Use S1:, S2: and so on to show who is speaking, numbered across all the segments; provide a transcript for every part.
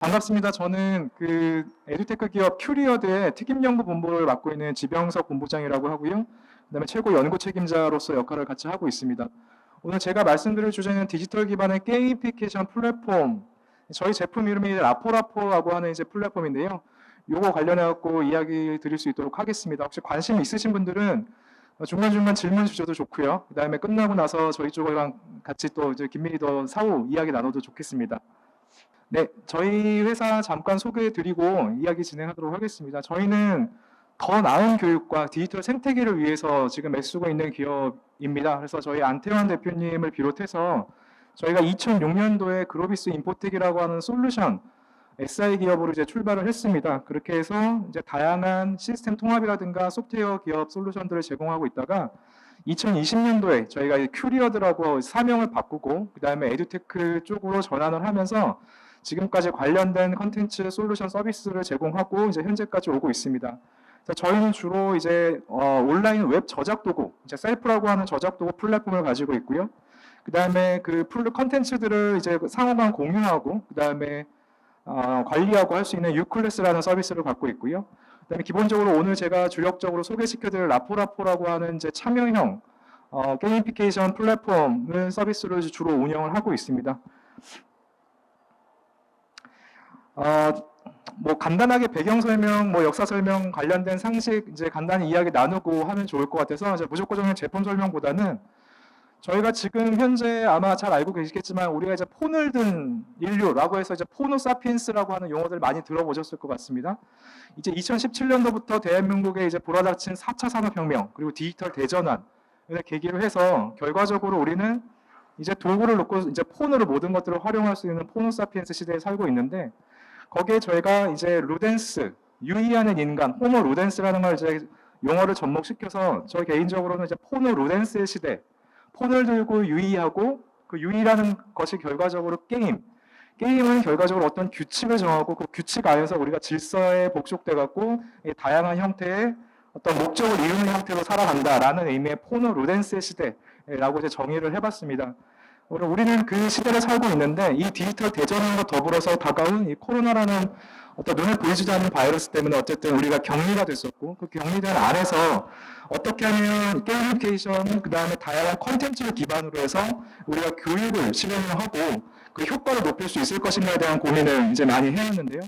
S1: 반갑습니다. 저는 그 에듀테크 기업 큐리어드의 특임연구 본부를 맡고 있는 지병석 본부장이라고 하고요. 그다음에 최고 연구 책임자로서 역할을 같이 하고 있습니다. 오늘 제가 말씀드릴 주제는 디지털 기반의 게이미피케이션 플랫폼. 저희 제품 이름이 라포라포라고 하는 이제 플랫폼인데요. 요거 관련해 갖고 이야기 드릴 수 있도록 하겠습니다. 혹시 관심 있으신 분들은 중간중간 질문 주셔도 좋고요. 그다음에 끝나고 나서 저희 쪽이랑 같이 또 이제 긴밀히 더 사후 이야기 나눠도 좋겠습니다. 네, 저희 회사 잠깐 소개해 드리고 이야기 진행하도록 하겠습니다. 저희는 더 나은 교육과 디지털 생태계를 위해서 지금 애쓰고 있는 기업입니다. 그래서 저희 안태환 대표님을 비롯해서 저희가 2006년도에 그로비스 인포텍이라고 하는 솔루션 SI 기업으로 이제 출발을 했습니다. 그렇게 해서 이제 다양한 시스템 통합이라든가 소프트웨어 기업 솔루션들을 제공하고 있다가 2020년도에 저희가 이 큐리어드라고 사명을 바꾸고 그다음에 에듀테크 쪽으로 전환을 하면서 지금까지 관련된 컨텐츠 솔루션 서비스를 제공하고 이제 현재까지 오고 있습니다. 저희는 주로 이제 어, 온라인 웹 저작 도구, 이제 셀프라고 하는 저작 도구 플랫폼을 가지고 있고요. 그다음에 그풀 컨텐츠들을 이제 상호간 공유하고 그다음에 어, 관리하고 할 수 있는 유클래스라는 서비스를 갖고 있고요. 그다음에 기본적으로 오늘 제가 주력적으로 소개시켜드릴 라포라포라고 하는 이제 참여형 어, 게이미피케이션 플랫폼을 서비스를 주로 운영을 하고 있습니다. 어, 뭐 간단하게 배경 설명, 뭐 역사 설명 관련된 상식 이제 간단히 이야기 나누고 하면 좋을 것 같아서 이제 무조건적인 제품 설명보다는 저희가 지금 현재 아마 잘 알고 계시겠지만 우리가 이제 폰을 든 인류라고 해서 이제 포노사피엔스라고 하는 용어들 많이 들어보셨을 것 같습니다. 이제 2017년도부터 대한민국에 이제 불어닥친 4차 산업혁명 그리고 디지털 대전환을 계기로 해서 결과적으로 우리는 이제 도구를 놓고 이제 폰으로 모든 것들을 활용할 수 있는 포노사피엔스 시대에 살고 있는데 거기에 저희가 이제 루덴스 유의하는 인간 호모 루덴스라는 걸 이제 용어를 접목시켜서 저 개인적으로는 이제 포노 루덴스의 시대 폰을 들고 유의하고 그 유의라는 것이 결과적으로 게임. 게임은 결과적으로 어떤 규칙을 정하고 그 규칙 안에서 우리가 질서에 복속돼 갖고 다양한 형태의 어떤 목적을 이루는 형태로 살아간다라는 의미의 포노 루덴스의 시대라고 이제 정의를 해봤습니다. 우리는 그 시대를 살고 있는데 이 디지털 대전과 더불어서 다가온 이 코로나라는 어떤 눈에 보이지도 않는 바이러스 때문에 어쨌든 우리가 격리가 됐었고 그 격리된 안에서 어떻게 하면 게이미피케이션 그 다음에 다양한 컨텐츠를 기반으로 해서 우리가 교육을 실행을 하고 그 효과를 높일 수 있을 것인가에 대한 고민을 이제 많이 해왔는데요.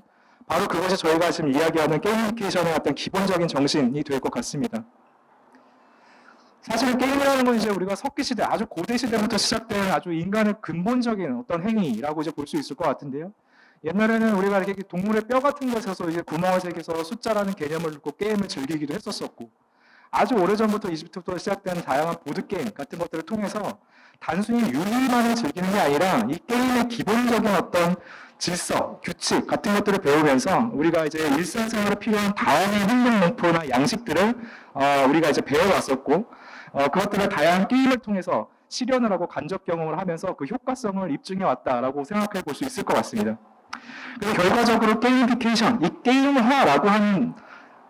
S1: 바로 그것이 저희가 지금 이야기하는 게이미피케이션의 어떤 기본적인 정신이 될 것 같습니다. 사실 게임이라는 건 이제 우리가 석기 시대, 아주 고대 시대부터 시작된 아주 인간의 근본적인 어떤 행위라고 이제 볼 수 있을 것 같은데요. 옛날에는 우리가 이렇게 동물의 뼈 같은 것에서 이제 구멍을 새겨서 숫자라는 개념을 넣고 게임을 즐기기도 했었었고, 아주 오래전부터 이집트부터 시작된 다양한 보드게임 같은 것들을 통해서 단순히 유희만을 즐기는 게 아니라 이 게임의 기본적인 어떤 질서, 규칙 같은 것들을 배우면서 우리가 이제 일상생활에 필요한 다양한 행동 목표나 양식들을 어, 우리가 이제 배워왔었고 어, 그것들을 다양한 게임을 통해서 실현을 하고 간접 경험을 하면서 그 효과성을 입증해 왔다라고 생각해 볼 수 있을 것 같습니다. 그래서 결과적으로 게이미피케이션, 이 게임화라고 하는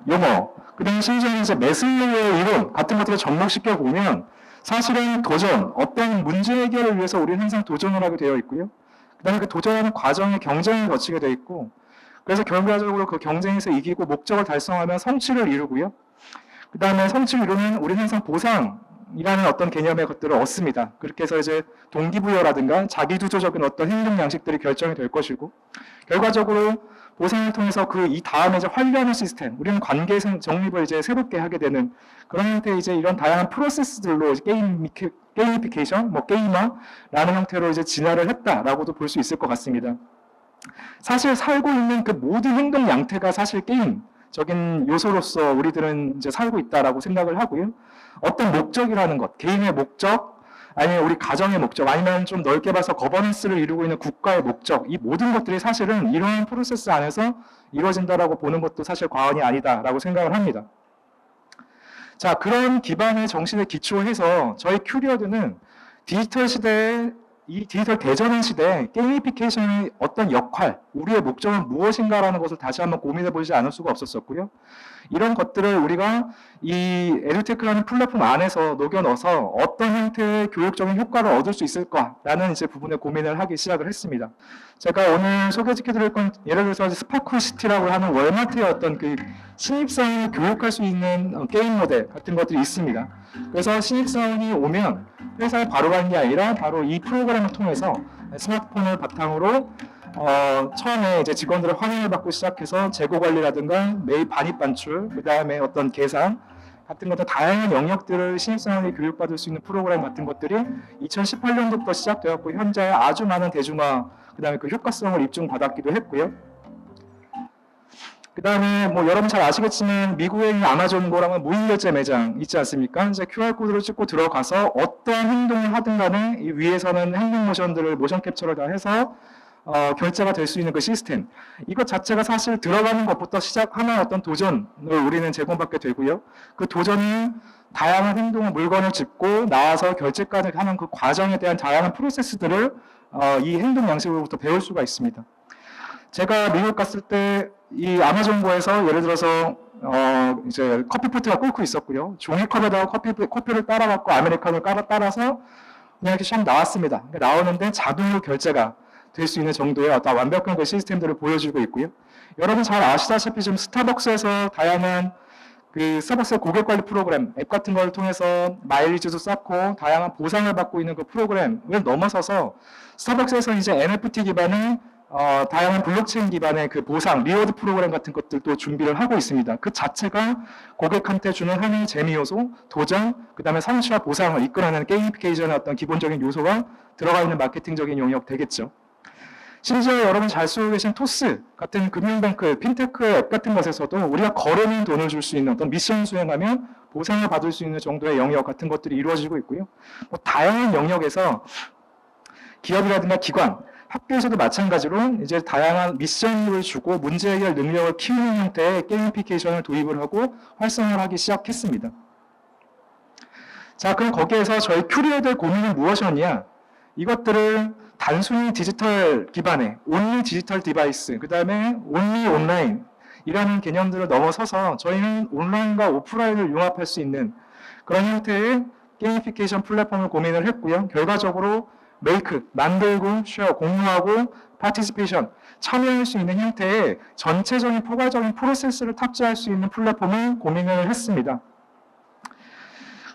S1: 용어, 그다음에 심지어 이제 메슬로의 이론 같은 것들을 접목시켜 보면 사실은 도전, 어떤 문제 해결을 위해서 우리는 항상 도전을 하게 되어 있고요. 그다음에 그 도전하는 과정에 경쟁을 거치게 되어 있고, 그래서 결과적으로 그 경쟁에서 이기고 목적을 달성하면 성취를 이루고요. 그 다음에 이루면 우리는 항상 보상이라는 어떤 개념의 것들을 얻습니다. 그렇게 해서 이제 동기부여라든가 자기두조적인 어떤 행동 양식들이 결정이 될 것이고, 결과적으로 보상을 통해서 그 이 다음에 이제 관리하는 시스템, 우리는 관계 성- 정립을 이제 새롭게 하게 되는 그런 형태의 이제 이런 다양한 프로세스들로 게임 게이미피케이션, 뭐 게임화라는 형태로 이제 진화를 했다라고도 볼 수 있을 것 같습니다. 사실 살고 있는 그 모든 행동 양태가 사실 게임 적인 요소로서 우리들은 이제 살고 있다라고 생각을 하고요. 어떤 목적이라는 것, 개인의 목적, 아니면 우리 가정의 목적, 아니면 좀 넓게 봐서 거버넌스를 이루고 있는 국가의 목적, 이 모든 것들이 사실은 이러한 프로세스 안에서 이루어진다라고 보는 것도 사실 과언이 아니다라고 생각을 합니다. 자, 그런 기반의 정신에 기초해서 저희 큐리어드는 디지털 시대에 이 디지털 대전환 시대 게이미피케이션의 어떤 역할, 우리의 목적은 무엇인가라는 것을 다시 한번 고민해 보지 않을 수가 없었었고요. 이런 것들을 우리가 이 에듀테크라는 플랫폼 안에서 녹여 넣어서 어떤 형태의 교육적인 효과를 얻을 수 있을까라는 이제 부분에 고민을 하기 시작을 했습니다. 제가 오늘 소개시켜드릴 건 예를 들어서 스파크시티라고 하는 월마트의 어떤 그 신입사원을 교육할 수 있는 어, 게임 모델 같은 것들이 있습니다. 그래서 신입사원이 오면 회사에 바로 가는 게 아니라 바로 이 프로그램을 통해서 스마트폰을 바탕으로 어, 처음에 이제 직원들의 환영을 받고 시작해서 재고 관리라든가 매일 반입 반출, 그 다음에 어떤 계산 같은 것들 다양한 영역들을 신입사원이 교육받을 수 있는 프로그램 같은 것들이 2018년도부터 시작되었고 현재 아주 많은 대중화, 그 다음에 그 효과성을 입증받았기도 했고요. 그 다음에 뭐 여러분 잘 아시겠지만 미국에 있는 아마존고라는 무인결제 매장 있지 않습니까? 이제 QR코드를 찍고 들어가서 어떤 행동을 하든 간에 이 위에서는 행동 모션들을 모션 캡처를 다 해서 어, 결제가 될 수 있는 그 시스템. 이것 자체가 사실 들어가는 것부터 시작하는 어떤 도전을 우리는 제공받게 되고요. 그 도전은 다양한 행동을 물건을 짚고 나와서 결제까지 하는 그 과정에 대한 다양한 프로세스들을 어, 이 행동 양식으로부터 배울 수가 있습니다. 제가 미국 갔을 때 이 아마존고에서 예를 들어서 어 이제 커피포트가 끓고 있었고요. 종이컵에다가 커피 커피를 따라갖고 아메리카노를 따라 따라서 그냥 이렇게 샥 나왔습니다. 나오는데 자동으로 결제가 될 수 있는 정도의 어떤 완벽한 그 시스템들을 보여주고 있고요. 여러분 잘 아시다시피 지금 스타벅스에서 다양한 그 스타벅스의 고객 관리 프로그램 앱 같은 걸 통해서 마일리지도 쌓고 다양한 보상을 받고 있는 그 프로그램을 넘어서서 스타벅스에서 이제 NFT 기반의 어, 다양한 블록체인 기반의 그 보상, 리워드 프로그램 같은 것들도 준비를 하고 있습니다. 그 자체가 고객한테 주는 하나의 재미 요소, 도전, 그 다음에 성취와 보상을 이끌어내는 게이미피케이션의 어떤 기본적인 요소가 들어가 있는 마케팅적인 영역 되겠죠. 심지어 여러분 잘 쓰고 계신 토스 같은 금융뱅크, 핀테크 앱 같은 것에서도 우리가 거래는 돈을 줄 수 있는 어떤 미션 수행하면 보상을 받을 수 있는 정도의 영역 같은 것들이 이루어지고 있고요. 뭐 다양한 영역에서 기업이라든가 기관, 학교에서도 마찬가지로 이제 다양한 미션을 주고 문제 해결 능력을 키우는 형태의 게이미피케이션을 도입을 하고 활성화를 하기 시작했습니다. 자, 그럼 거기에서 저희 큐리어들 고민은 무엇이었냐? 이것들을 단순히 디지털 기반의 온리 디지털 디바이스, 그 다음에 온리 온라인 이라는 개념들을 넘어서서 저희는 온라인과 오프라인을 융합할 수 있는 그런 형태의 게이미피케이션 플랫폼을 고민을 했고요. 결과적으로 메이크, 만들고, 쉐어, 공유하고, 파티시페이션, 참여할 수 있는 형태의 전체적인 포괄적인 프로세스를 탑재할 수 있는 플랫폼을 고민을 했습니다.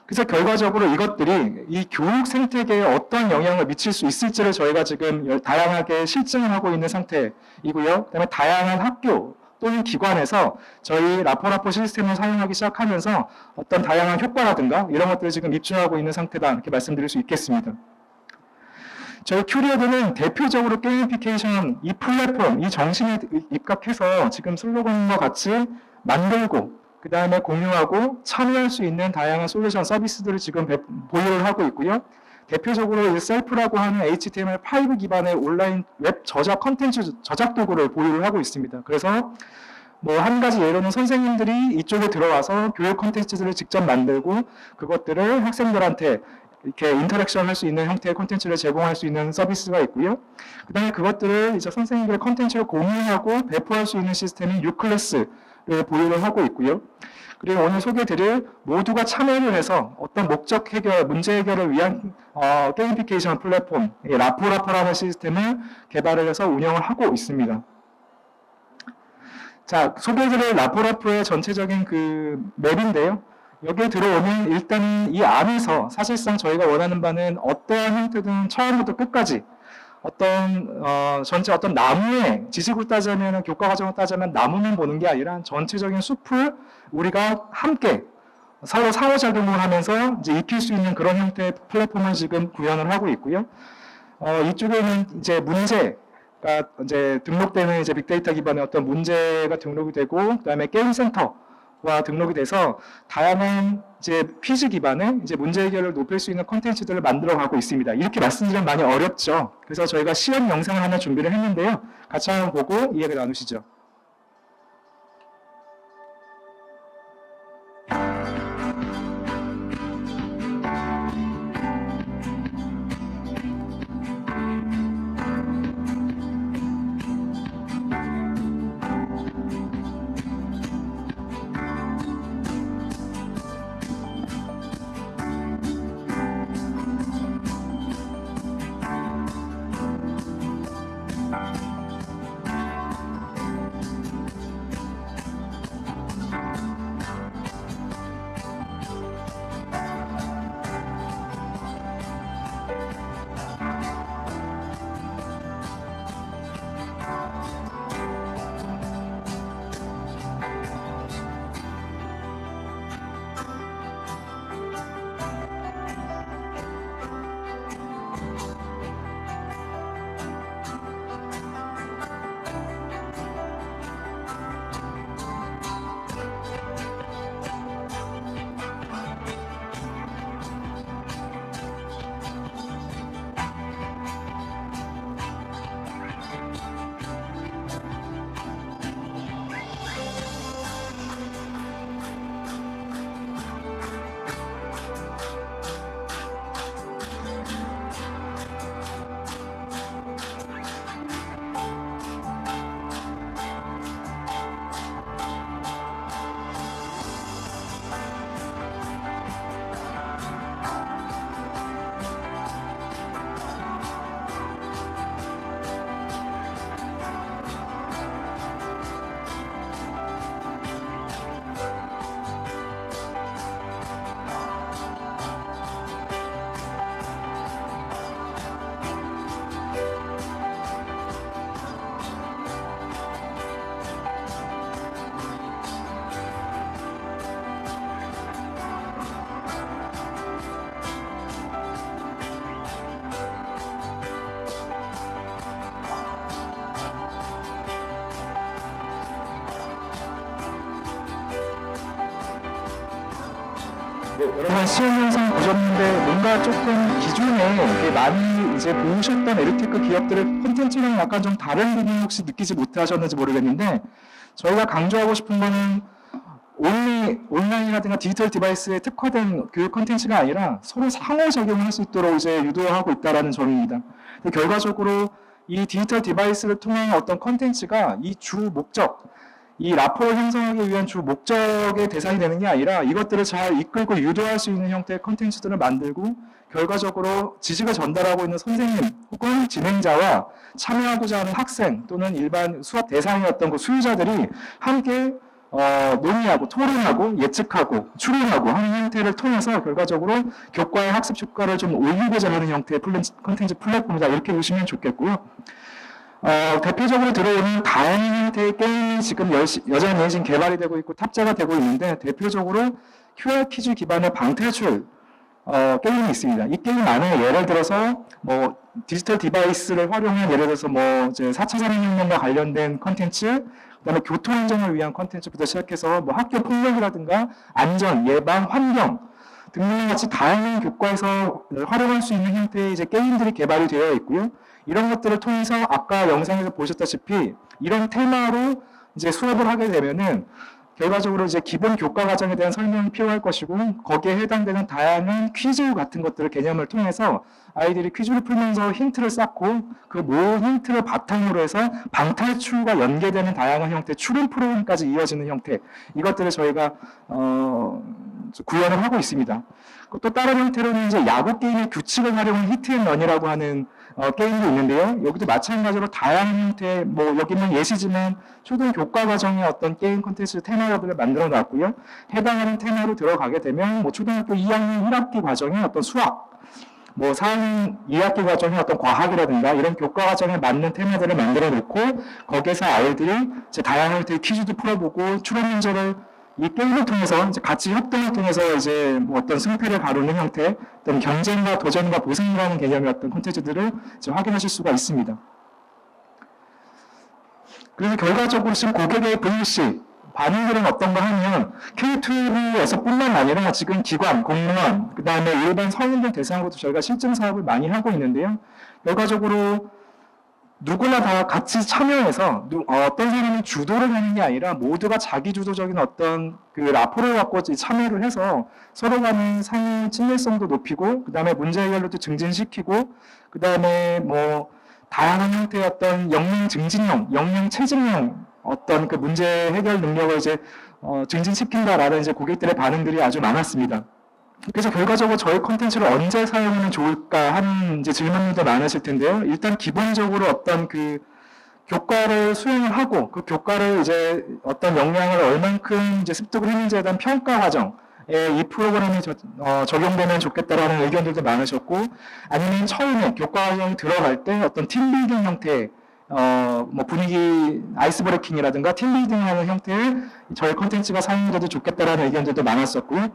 S1: 그래서 결과적으로 이것들이 이 교육 생태계에 어떤 영향을 미칠 수 있을지를 저희가 지금 다양하게 실증을 하고 있는 상태이고요. 그다음에 다양한 학교 또는 기관에서 저희 라포라포 시스템을 사용하기 시작하면서 어떤 다양한 효과라든가 이런 것들을 지금 입증하고 있는 상태다 이렇게 말씀드릴 수 있겠습니다. 저희 큐리어드는 대표적으로 게이미피케이션 이 플랫폼, 이 정신에 입각해서 지금 슬로건과 같이 만들고 그 다음에 공유하고 참여할 수 있는 다양한 솔루션 서비스들을 지금 보유를 하고 있고요. 대표적으로 셀프라고 하는 HTML5 기반의 온라인 웹 저작 컨텐츠 저작 도구를 보유를 하고 있습니다. 그래서 뭐 한 가지 예로는 선생님들이 이쪽에 들어와서 교육 컨텐츠들을 직접 만들고 그것들을 학생들한테 이렇게 인터랙션 할 수 있는 형태의 콘텐츠를 제공할 수 있는 서비스가 있고요. 그 다음에 그것들을 이제 선생님들의 콘텐츠를 공유하고 배포할 수 있는 시스템인 유클래스를 보유를 하고 있고요. 그리고 오늘 소개드릴 모두가 참여를 해서 어떤 목적 해결, 문제 해결을 위한 어, 게임피케이션 플랫폼, 라포라포라는 시스템을 개발을 해서 운영을 하고 있습니다. 자, 소개드릴 라포라포의 전체적인 그 맵인데요. 여기에 들어오면 일단 이 안에서 사실상 저희가 원하는 바는 어떠한 형태든 처음부터 끝까지 어떤 어, 전체 어떤 나무의 지식을 따자면 교과 과정을 따자면 나무만 보는 게 아니라 전체적인 숲을 우리가 함께 서로 상호작용을 하면서 이제 익힐 수 있는 그런 형태의 플랫폼을 지금 구현을 하고 있고요. 어, 이쪽에는 이제 문제 가 이제 등록되는 이제 빅데이터 기반의 어떤 문제가 등록이 되고 그다음에 게임 센터 와 등록이 돼서 다양한 이제 퀴즈 기반의 이제 문제 해결을 높일 수 있는 콘텐츠들을 만들어 가고 있습니다. 이렇게 말씀드리면 많이 어렵죠. 그래서 저희가 시험 영상을 하나 준비를 했는데요. 같이 한번 보고 이야기 나누시죠. 여러분 시험 영상 보셨는데 뭔가 조금 기존에 많이 이제 보셨던 에르테크 기업들의 콘텐츠랑 약간 좀 다른 부분 혹시 느끼지 못하셨는지 모르겠는데 저희가 강조하고 싶은 거는 온리 온라인이라든가 디지털 디바이스에 특화된 교육 콘텐츠가 아니라 서로 상호작용할 수 있도록 이제 유도하고 있다라는 점입니다. 결과적으로 이 디지털 디바이스를 통한 어떤 콘텐츠가 이 주 목적, 이 라포를 형성하기 위한 주 목적의 대상이 되는 게 아니라 이것들을 잘 이끌고 유도할 수 있는 형태의 콘텐츠들을 만들고 결과적으로 지식을 전달하고 있는 선생님 혹은 진행자와 참여하고자 하는 학생 또는 일반 수업 대상이었던 그 수요자들이 함께 어, 논의하고 토론하고 예측하고 추론하고 하는 형태를 통해서 결과적으로 교과의 학습 효과를 좀 올리고자 하는 형태의 콘텐츠 플랫폼이다 이렇게 보시면 좋겠고요. 어, 대표적으로 들어오는 다양한 형태의 게임이 지금 여전히 지금 개발이 되고 있고 탑재가 되고 있는데 대표적으로 QR 퀴즈 기반의 방탈출 어, 게임이 있습니다. 이 게임 안에 예를 들어서 뭐 디지털 디바이스를 활용한 예를 들어서 뭐 이제 4차 산업혁명과 관련된 컨텐츠, 그다음에 교통 안전을 위한 컨텐츠부터 시작해서 뭐 학교 폭력이라든가 안전, 예방, 환경 등등과 같이 다양한 교과에서 활용할 수 있는 형태의 이제 게임들이 개발이 되어 있고요. 이런 것들을 통해서 아까 영상에서 보셨다시피 이런 테마로 이제 수업을 하게 되면은 결과적으로 이제 기본 교과 과정에 대한 설명이 필요할 것이고 거기에 해당되는 다양한 퀴즈 같은 것들을 개념을 통해서 아이들이 퀴즈를 풀면서 힌트를 쌓고 그 모든 힌트를 바탕으로 해서 방탈출과 연계되는 다양한 형태 추론 프로그램까지 이어지는 형태 이것들을 저희가 어, 구현을 하고 있습니다. 또 다른 형태로는 이제 야구 게임의 규칙을 활용한 히트앤런이라고 하는 어, 게임도 있는데요. 여기도 마찬가지로 다양한 형태의 뭐 여기는 예시지만 초등 교과 과정의 어떤 게임 콘텐츠 테마들을 만들어 놨고요. 해당하는 테마로 들어가게 되면 뭐 초등학교 2학년 1학기 과정의 어떤 수학 뭐 4학년 2학기 과정의 어떤 과학이라든가 이런 교과 과정에 맞는 테마들을 만들어 놓고 거기에서 아이들이 이제 다양한 형태의 퀴즈도 풀어보고 추론 문제를 이 게임을 통해서 같이 협동을 통해서 이제 뭐 어떤 승패를 가르는 형태, 어떤 경쟁과 도전과 보상이라는 개념의 어떤 콘텐츠들을 확인하실 수가 있습니다. 그래서 결과적으로 지금 고객의 VC 반응들은 어떤가 하면 K2에서뿐만 아니라 지금 기관, 공무원, 그 다음에 일반 성인들 대상으로도 저희가 실증 사업을 많이 하고 있는데요. 결과적으로 누구나 다 같이 참여해서 누- 어, 어떤 사람이 주도를 하는 게 아니라 모두가 자기 주도적인 어떤 그 라포를 갖고 참여를 해서 서로 간의 상호 친밀성도 높이고 그 다음에 문제 해결력도 증진시키고 그 다음에 뭐 다양한 형태의 어떤 역량 증진형, 역량 체증형 어떤 그 문제 해결 능력을 이제 어, 증진시킨다라는 이제 고객들의 반응들이 아주 많았습니다. 그래서 결과적으로 저희 콘텐츠를 언제 사용하면 좋을까 하는 이제 질문들도 많으실 텐데요. 일단 기본적으로 어떤 그 교과를 수행을 하고 그 교과를 이제 어떤 역량을 얼만큼 이제 습득을 했는지에 대한 평가 과정에 이 프로그램이 저- 어, 적용되면 좋겠다라는 의견들도 많으셨고 아니면 처음에 교과 과정에 들어갈 때 어떤 팀 빌딩 형태의 어, 뭐 분위기 아이스 브레이킹이라든가 팀빌딩 하는 형태의 저희 콘텐츠가 사용돼도 좋겠다라는 의견들도 많았었고요.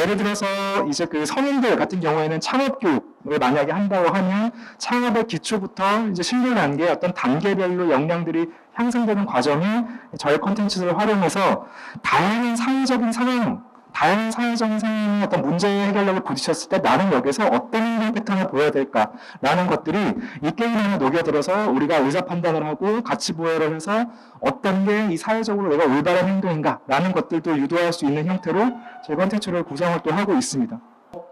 S1: 예를 들어서 이제 그 성인들 같은 경우에는 창업 교육을 만약에 한다고 하면 창업의 기초부터 이제 실무 단계 어떤 단계별로 역량들이 향상되는 과정에 저희 콘텐츠를 활용해서 다양한 사회적인 상황 다양한 사회적인 상황의 어떤 문제 해결력을 부딪혔을 때 나는 여기서 어떤 행동 패턴을 보여야 될까라는 것들이 이 게임 안에 녹여들어서 우리가 의사 판단을 하고 가치 보여를 해서 어떤 게 이 사회적으로 내가 올바른 행동인가라는 것들도 유도할 수 있는 형태로 저희 콘텐츠를 구성을 또 하고 있습니다.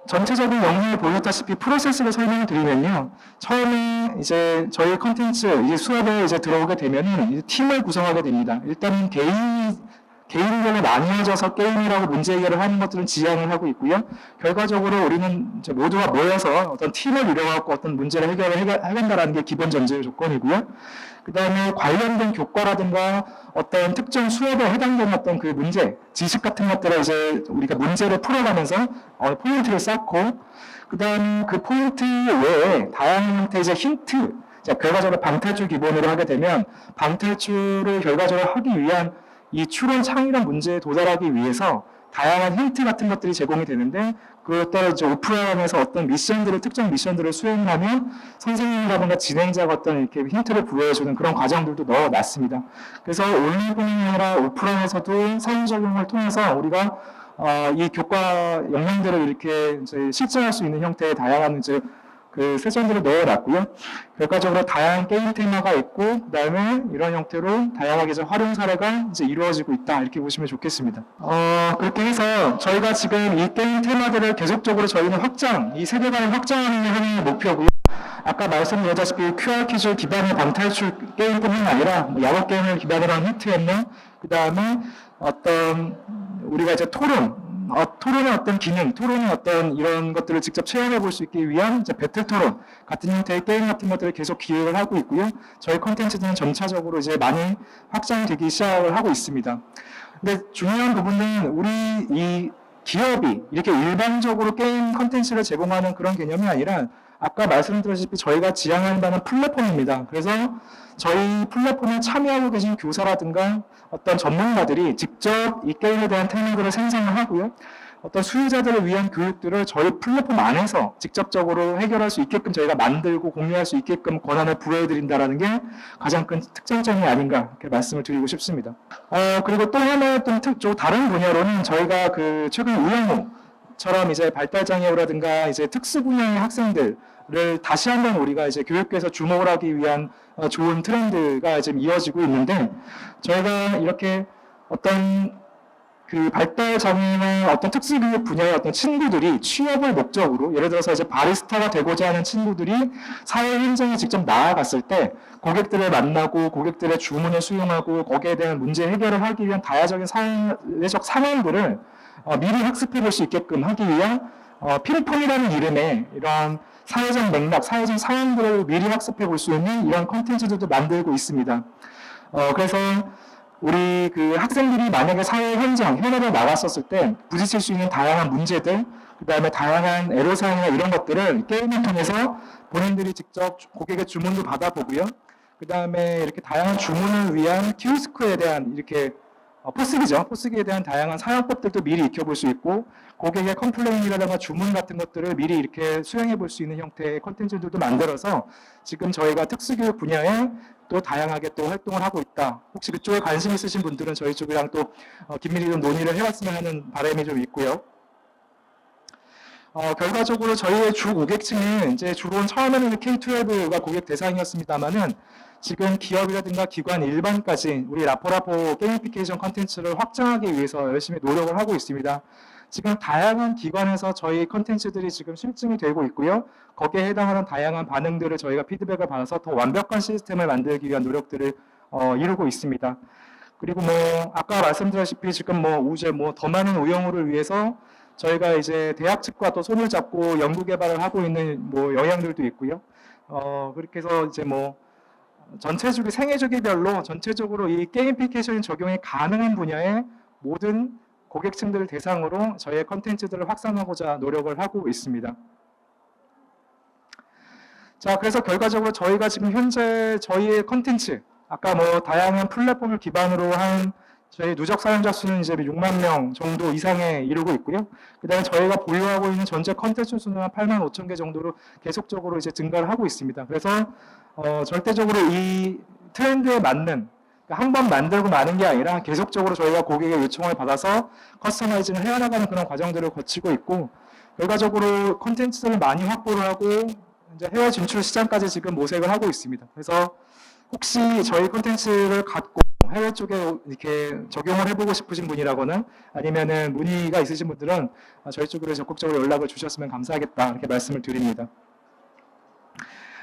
S1: 전체적인 영상을 보셨다시피 프로세스를 설명을 드리면요. 처음에 이제 저희 컨텐츠 이제 수업에 이제 들어오게 되면은 이제 팀을 구성하게 됩니다. 일단은 개인 개인별로 나뉘어져서 게임이라고 문제 해결을 하는 것들은 지향을 하고 있고요. 결과적으로 우리는 모두가 모여서 어떤 팀을 이뤄갖고 어떤 문제를 해결을 해결- 해간다라는 게 기본 전제 조건이고요. 그 다음에 관련된 교과라든가 어떤 특정 수업에 해당되는 어떤 그 문제, 지식 같은 것들을 이제 우리가 문제를 풀어가면서 어, 포인트를 쌓고, 그 다음 그 포인트 외에 다양한 형태의 이제 힌트, 자, 결과적으로 방탈출 기본으로 하게 되면 방탈출을 결과적으로 하기 위한 이 추론 창의력 문제에 도달하기 위해서 다양한 힌트 같은 것들이 제공이 되는데 그것들을 이제 오프라인에서 어떤 미션들을 특정 미션들을 수행하면 선생님이라든가 진행자가 어떤 이렇게 힌트를 부여해주는 그런 과정들도 넣어놨습니다. 그래서 온라인뿐만 아니라 오프라인에서도 사용 적용을 통해서 우리가 어, 이 교과 역량들을 이렇게 실증할 수 있는 형태의 다양한 이제 그 세션들을 넣어놨고요. 결과적으로 다양한 게임 테마가 있고 그다음에 이런 형태로 다양하게 이제 활용 사례가 이제 이루어지고 있다 이렇게 보시면 좋겠습니다. 어, 그렇게 해서 저희가 지금 이 게임 테마들을 계속적으로 저희는 확장, 이 세계관을 확장하는 게 목표고요. 아까 말씀드렸다시피 QR 퀴즈 기반의 방탈출 게임뿐만 아니라 뭐 야구 게임을 기반으로 한 히트앤런, 그 다음에 어떤 우리가 이제 토론, 어, 토론의 어떤 기능, 토론의 어떤 이런 것들을 직접 체험해 볼 수 있기 위한 배틀 토론 같은 형태의 게임 같은 것들을 계속 기획을 하고 있고요. 저희 컨텐츠들은 점차적으로 이제 많이 확장되기 시작을 하고 있습니다. 근데 중요한 부분은 우리 이 기업이 이렇게 일반적으로 게임 컨텐츠를 제공하는 그런 개념이 아니라 아까 말씀드렸다시피 저희가 지향하는 바는 플랫폼입니다. 그래서 저희 플랫폼에 참여하고 계신 교사라든가 어떤 전문가들이 직접 이 게임에 대한 테마들을 생성을 하고요. 어떤 수요자들을 위한 교육들을 저희 플랫폼 안에서 직접적으로 해결할 수 있게끔 저희가 만들고 공유할 수 있게끔 권한을 부여해드린다라는 게 가장 큰 특장점이 아닌가 이렇게 말씀을 드리고 싶습니다. 어, 그리고 또 하나 좀 특, 좀 다른 분야로는 저희가 그 최근 우영우처럼 이제 발달장애우라든가 이제 특수 분야의 학생들 를 다시 한번 우리가 이제 교육계에서 주목을 하기 위한 어, 좋은 트렌드가 지금 이어지고 있는데 저희가 이렇게 어떤 그 발달 장애나 어떤 특수교육 분야의 어떤 친구들이 취업을 목적으로 예를 들어서 이제 바리스타가 되고자 하는 친구들이 사회 현장에 직접 나아갔을 때 고객들을 만나고 고객들의 주문을 수용하고 거기에 대한 문제 해결을 하기 위한 다야적인 사회적 상황들을 어, 미리 학습해 볼 수 있게끔 하기 위한 어, 핑퐁이라는 이름의 이런 사회적 맥락, 사회적 상황들을 미리 학습해 볼 수 있는 이런 컨텐츠들도 만들고 있습니다. 어, 그래서 우리 그 학생들이 만약에 사회 현장, 현업에 나갔었을 때 부딪힐 수 있는 다양한 문제들, 그 다음에 다양한 애로사항이나 이런 것들을 게임을 통해서 본인들이 직접 고객의 주문도 받아보고요. 그 다음에 이렇게 다양한 주문을 위한 키오스크에 대한 이렇게 어, 포스기죠. 포스기에 대한 다양한 사용법들도 미리 익혀볼 수 있고 고객의 컴플레인이라든가 주문 같은 것들을 미리 이렇게 수행해 볼 수 있는 형태의 컨텐츠들도 만들어서 지금 저희가 특수교육 분야에 또 다양하게 또 활동을 하고 있다. 혹시 그쪽에 관심 있으신 분들은 저희 쪽이랑 또 어, 긴밀히 좀 논의를 해봤으면 하는 바람이 좀 있고요. 어, 결과적으로 저희의 주 고객층은 이제 주로 처음에는 K12가 고객 대상이었습니다만은 지금 기업이라든가 기관 일반까지 우리 라포라포 게이미피케이션 컨텐츠를 확장하기 위해서 열심히 노력을 하고 있습니다. 지금 다양한 기관에서 저희 컨텐츠들이 지금 실증이 되고 있고요. 거기에 해당하는 다양한 반응들을 저희가 피드백을 받아서 더 완벽한 시스템을 만들기 위한 노력들을 어, 이루고 있습니다. 그리고 뭐 아까 말씀드렸다시피 지금 뭐 우제 뭐 더 많은 우영우를 위해서 저희가 이제 대학 측과 또 손을 잡고 연구 개발을 하고 있는 뭐 영향들도 있고요. 어 그렇게 해서 이제 뭐 전체주기 생애 주기별로 전체적으로 이 게임피케이션 적용이 가능한 분야의 모든 고객층들을 대상으로 저희의 컨텐츠들을 확산하고자 노력을 하고 있습니다. 자, 그래서 결과적으로 저희가 지금 현재 저희의 컨텐츠, 아까 뭐 다양한 플랫폼을 기반으로 한 저희 누적 사용자 수는 이제 6만 명 정도 이상에 이르고 있고요. 그 다음에 저희가 보유하고 있는 전체 컨텐츠 수는 한 8만 5천 개 정도로 계속적으로 이제 증가를 하고 있습니다. 그래서 어, 절대적으로 이 트렌드에 맞는 한 번 만들고 마는 게 아니라 계속적으로 저희가 고객의 요청을 받아서 커스터마이징을 해나가는 그런 과정들을 거치고 있고 결과적으로 컨텐츠를 많이 확보를 하고 이제 해외 진출 시장까지 지금 모색을 하고 있습니다. 그래서 혹시 저희 컨텐츠를 갖고 해외 쪽에 이렇게 적용을 해보고 싶으신 분이라거나 아니면은 문의가 있으신 분들은 저희 쪽으로 적극적으로 연락을 주셨으면 감사하겠다 이렇게 말씀을 드립니다.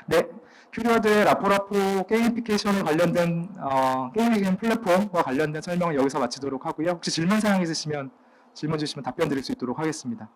S1: 네, 큐리어드의 라포라포 게이미피케이션에 관련된 어, 게이밍 플랫폼과 관련된 설명을 여기서 마치도록 하고요. 혹시 질문 사항 있으시면 질문 주시면 답변 드릴 수 있도록 하겠습니다.